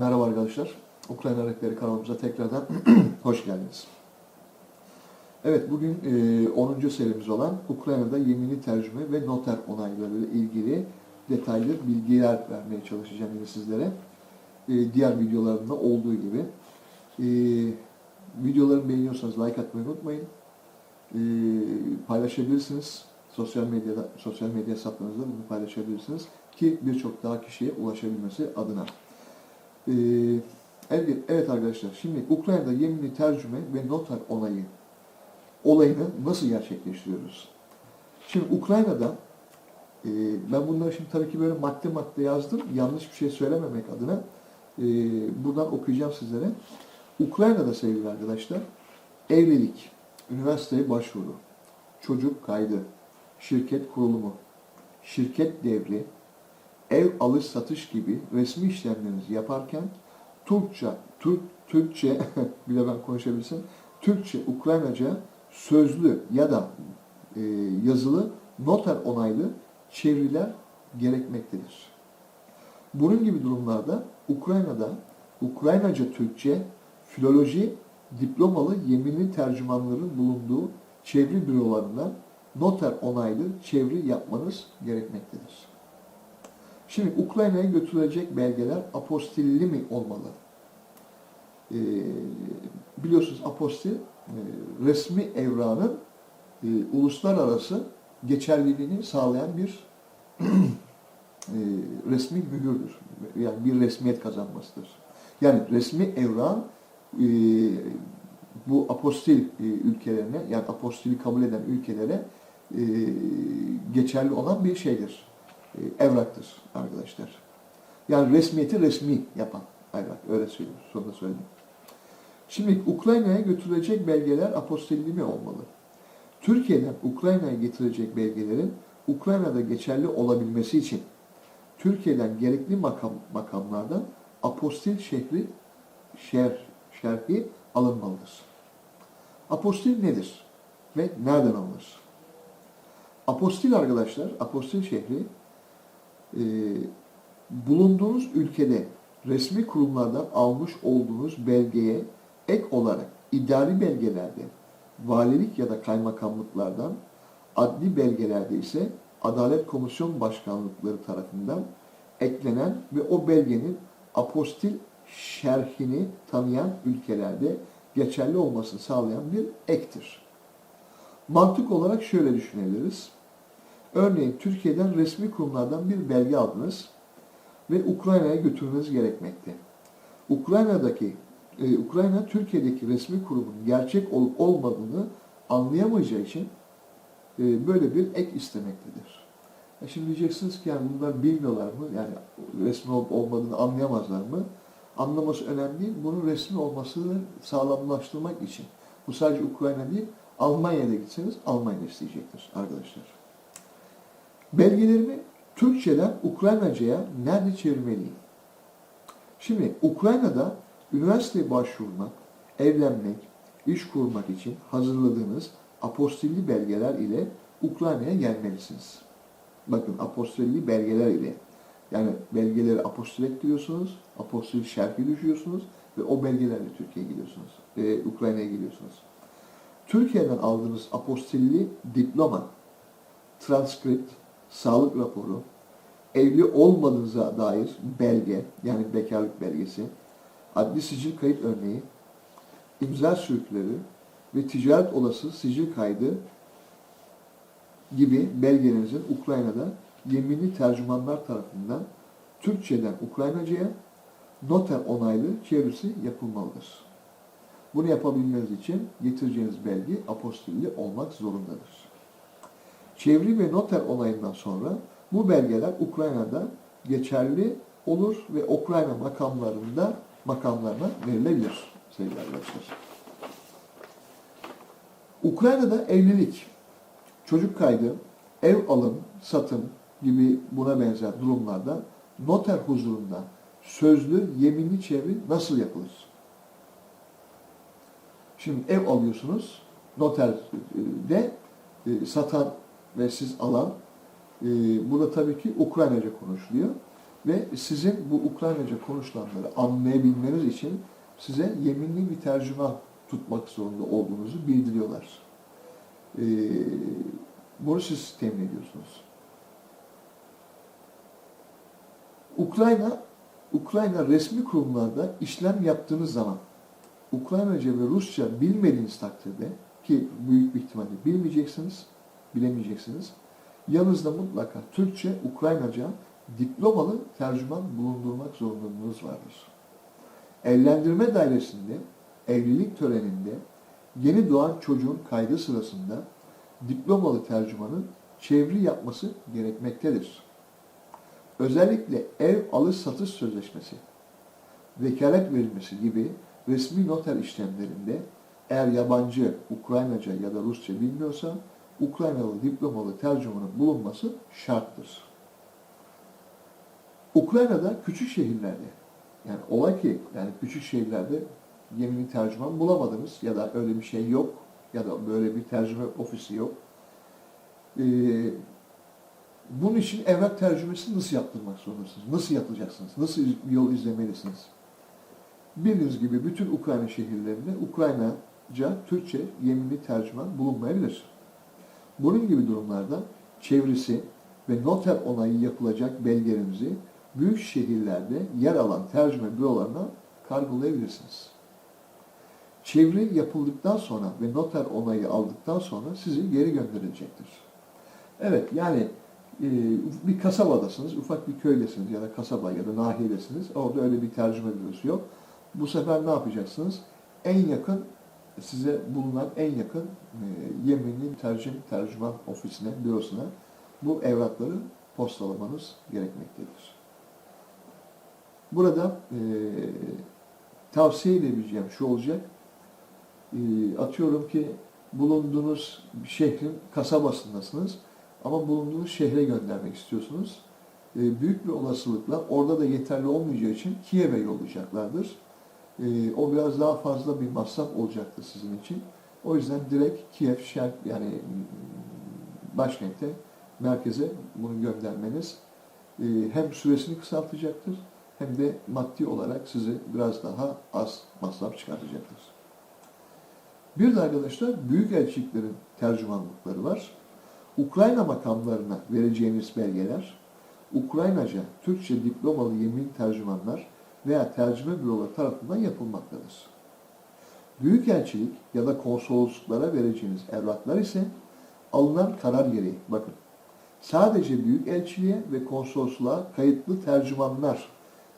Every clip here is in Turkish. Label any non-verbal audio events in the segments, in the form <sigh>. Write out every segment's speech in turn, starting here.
Merhaba arkadaşlar. Ukrayna Rehberi kanalımıza tekrardan <clears throat> hoş geldiniz. Evet, bugün e, 10. serimiz olan Ukrayna'da yeminli tercüme ve noter onayları ile ilgili detaylı bilgiler vermeye çalışacağım yine sizlere. E, diğer videolarımda olduğu gibi. E, videolarımı beğeniyorsanız like atmayı unutmayın. E, paylaşabilirsiniz. Sosyal medyada, sosyal medya hesaplarınızda bunu paylaşabilirsiniz ki birçok daha kişiye ulaşabilmesi adına. Ee, evet, arkadaşlar, şimdi Ukrayna'da yeminli tercüme ve noter onayı olayını nasıl gerçekleştiriyoruz? Şimdi Ukrayna'da, e, ben bunları şimdi tabii ki böyle madde madde yazdım, yanlış bir şey söylememek adına e, buradan okuyacağım sizlere. Ukrayna'da sevgili arkadaşlar, evlilik, üniversiteye başvuru, çocuk kaydı, şirket kurulumu, şirket devri, ev alış satış gibi resmi işlemlerinizi yaparken Türkçe, Türk, Türkçe, <laughs> bir de ben konuşabilsem, Türkçe, Ukraynaca sözlü ya da e, yazılı noter onaylı çeviriler gerekmektedir. Bunun gibi durumlarda Ukrayna'da Ukraynaca Türkçe filoloji diplomalı yeminli tercümanların bulunduğu çeviri bürolarından noter onaylı çeviri yapmanız gerekmektedir. Şimdi Ukrayna'ya götürülecek belgeler apostilli mi olmalı? Ee, biliyorsunuz apostil e, resmi evranın e, uluslararası geçerliliğini sağlayan bir <clears throat> e, resmi mühürdür. Yani bir resmiyet kazanmasıdır. Yani resmi evran e, bu apostil e, ülkelerine yani apostili kabul eden ülkelere e, geçerli olan bir şeydir e, evraktır arkadaşlar. Yani resmiyeti resmi yapan evrak. Öyle söylüyor. Sonunda söyleyeyim. Şimdi Ukrayna'ya götürülecek belgeler apostilli mi olmalı? Türkiye'den Ukrayna'ya getirecek belgelerin Ukrayna'da geçerli olabilmesi için Türkiye'den gerekli makam, makamlardan apostil şehri şer, şerhi alınmalıdır. Apostil nedir? Ve nereden alınır? Apostil arkadaşlar, apostil şehri e, bulunduğunuz ülkede resmi kurumlardan almış olduğunuz belgeye ek olarak idari belgelerde, valilik ya da kaymakamlıklardan, adli belgelerde ise Adalet Komisyon Başkanlıkları tarafından eklenen ve o belgenin apostil şerhini tanıyan ülkelerde geçerli olmasını sağlayan bir ektir. Mantık olarak şöyle düşünebiliriz. Örneğin Türkiye'den resmi kurumlardan bir belge aldınız ve Ukrayna'ya götürmeniz gerekmekte. Ukrayna'daki e, Ukrayna Türkiye'deki resmi kurumun gerçek olup olmadığını anlayamayacağı için e, böyle bir ek istemektedir. E şimdi diyeceksiniz ki yani bunlar bilmiyorlar mı? Yani resmi olup olmadığını anlayamazlar mı? Anlaması önemli değil. Bunun resmi olmasını sağlamlaştırmak için. Bu sadece Ukrayna değil, Almanya'da gitseniz Almanya isteyecektir arkadaşlar. Belgelerimi Türkçeden Ukraynaca'ya nerede çevirmeliyim? Şimdi Ukrayna'da üniversiteye başvurmak, evlenmek, iş kurmak için hazırladığınız apostilli belgeler ile Ukrayna'ya gelmelisiniz. Bakın apostilli belgeler ile. Yani belgeleri apostil ettiriyorsunuz, apostil şerhi düşüyorsunuz ve o belgelerle Türkiye'ye gidiyorsunuz, e, Ukrayna'ya gidiyorsunuz. Türkiye'den aldığınız apostilli diploma, transkript, sağlık raporu, evli olmadığınıza dair belge, yani bekarlık belgesi, adli sicil kayıt örneği, imza sürükleri ve ticaret olası sicil kaydı gibi belgelerinizin Ukrayna'da yeminli tercümanlar tarafından Türkçeden Ukraynaca'ya noter onaylı çevirisi yapılmalıdır. Bunu yapabilmeniz için getireceğiniz belge apostilli olmak zorundadır. Çeviri ve noter onayından sonra bu belgeler Ukrayna'da geçerli olur ve Ukrayna makamlarında makamlarına verilebilir sevgili arkadaşlar. Ukrayna'da evlilik, çocuk kaydı, ev alım, satım gibi buna benzer durumlarda noter huzurunda sözlü yeminli çeviri nasıl yapılır? Şimdi ev alıyorsunuz, noterde e, satan ve siz alan, e, burada tabii ki Ukraynaca konuşuluyor. Ve sizin bu Ukraynaca konuşulanları anlayabilmeniz için size yeminli bir tercüman tutmak zorunda olduğunuzu bildiriyorlar. Ee, bunu siz temin ediyorsunuz. Ukrayna Ukrayna resmi kurumlarda işlem yaptığınız zaman Ukraynaca ve Rusça bilmediğiniz takdirde ki büyük bir ihtimalle bilmeyeceksiniz, bilemeyeceksiniz. Yanınızda mutlaka Türkçe, Ukraynaca diplomalı tercüman bulundurmak zorunluluğunuz vardır. Evlendirme dairesinde, evlilik töreninde, yeni doğan çocuğun kaydı sırasında diplomalı tercümanın çeviri yapması gerekmektedir. Özellikle ev alış satış sözleşmesi, vekalet verilmesi gibi resmi noter işlemlerinde eğer yabancı Ukraynaca ya da Rusça bilmiyorsa Ukraynalı diplomalı tercümanın bulunması şarttır. Ukrayna'da küçük şehirlerde yani ola ki yani küçük şehirlerde yeminli tercüman bulamadınız ya da öyle bir şey yok ya da böyle bir tercüme ofisi yok. Ee, bunun için evrak tercümesini nasıl yaptırmak zorundasınız? Nasıl yapacaksınız? Nasıl bir yol izlemelisiniz? Bildiğiniz gibi bütün Ukrayna şehirlerinde Ukraynaca, Türkçe yeminli tercüman bulunmayabilir. Bunun gibi durumlarda çevresi ve noter onayı yapılacak belgelerinizi büyük şehirlerde yer alan tercüme bürolarına kargolayabilirsiniz. Çeviri yapıldıktan sonra ve noter onayı aldıktan sonra sizi geri gönderilecektir. Evet yani e, bir kasabadasınız, ufak bir köydesiniz ya da kasaba ya da nahiyedesiniz. Orada öyle bir tercüme bürosu yok. Bu sefer ne yapacaksınız? En yakın size bulunan en yakın e, yeminli tercüm, tercüman ofisine, bürosuna bu evrakları postalamanız gerekmektedir. Burada e, tavsiye edebileceğim şu olacak. E, atıyorum ki bulunduğunuz şehrin kasabasındasınız ama bulunduğunuz şehre göndermek istiyorsunuz. E, büyük bir olasılıkla orada da yeterli olmayacağı için Kiev'e yollayacaklardır. E, o biraz daha fazla bir masraf olacaktır sizin için. O yüzden direkt Kiev, şer, yani başkente, merkeze bunu göndermeniz e, hem süresini kısaltacaktır hem de maddi olarak sizi biraz daha az masraf çıkartacaktır. Bir de arkadaşlar büyük elçiliklerin tercümanlıkları var. Ukrayna makamlarına vereceğiniz belgeler, Ukraynaca, Türkçe diplomalı yemin tercümanlar veya tercüme büroları tarafından yapılmaktadır. Büyükelçilik ya da konsolosluklara vereceğiniz evraklar ise alınan karar gereği, bakın, sadece büyükelçiliğe ve konsolosluğa kayıtlı tercümanlar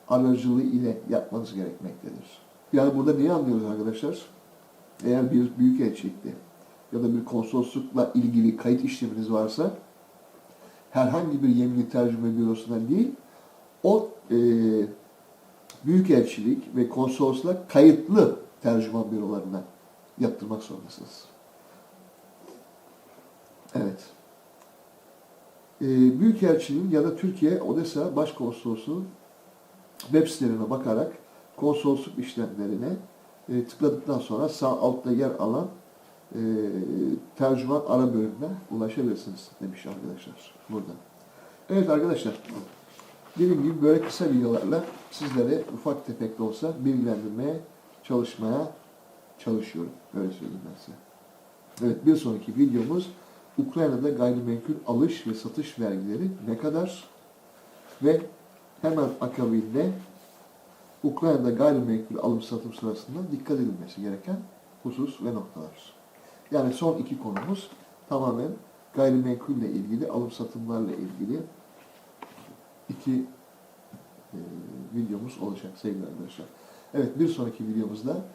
aracılığı ile yapmanız gerekmektedir. Yani burada neyi anlıyoruz arkadaşlar? Eğer bir büyükelçilikte ya da bir konsoloslukla ilgili kayıt işleminiz varsa herhangi bir yeminli tercüme bürosuna değil, o e, büyükelçilik ve konsolosluğa kayıtlı tercüman bürolarına yaptırmak zorundasınız. Evet. E, Büyükelçiliğin ya da Türkiye Odessa Başkonsolosluğu web sitelerine bakarak konsolosluk işlemlerine e, tıkladıktan sonra sağ altta yer alan e, tercüman ara bölümüne ulaşabilirsiniz demiş arkadaşlar burada. Evet arkadaşlar dediğim gibi böyle kısa videolarla sizlere ufak tefek de olsa bilgilendirmeye çalışmaya çalışıyorum. Öyle söyleyeyim ben size. Evet bir sonraki videomuz Ukrayna'da gayrimenkul alış ve satış vergileri ne kadar ve hemen akabinde Ukrayna'da gayrimenkul alım satım sırasında dikkat edilmesi gereken husus ve noktalar. Yani son iki konumuz tamamen gayrimenkulle ilgili, alım satımlarla ilgili iki videomuz olacak sevgili arkadaşlar. Evet bir sonraki videomuzda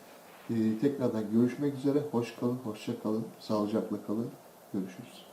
e, tekrardan görüşmek üzere. Hoş kalın, hoşça kalın, sağlıcakla kalın. Görüşürüz.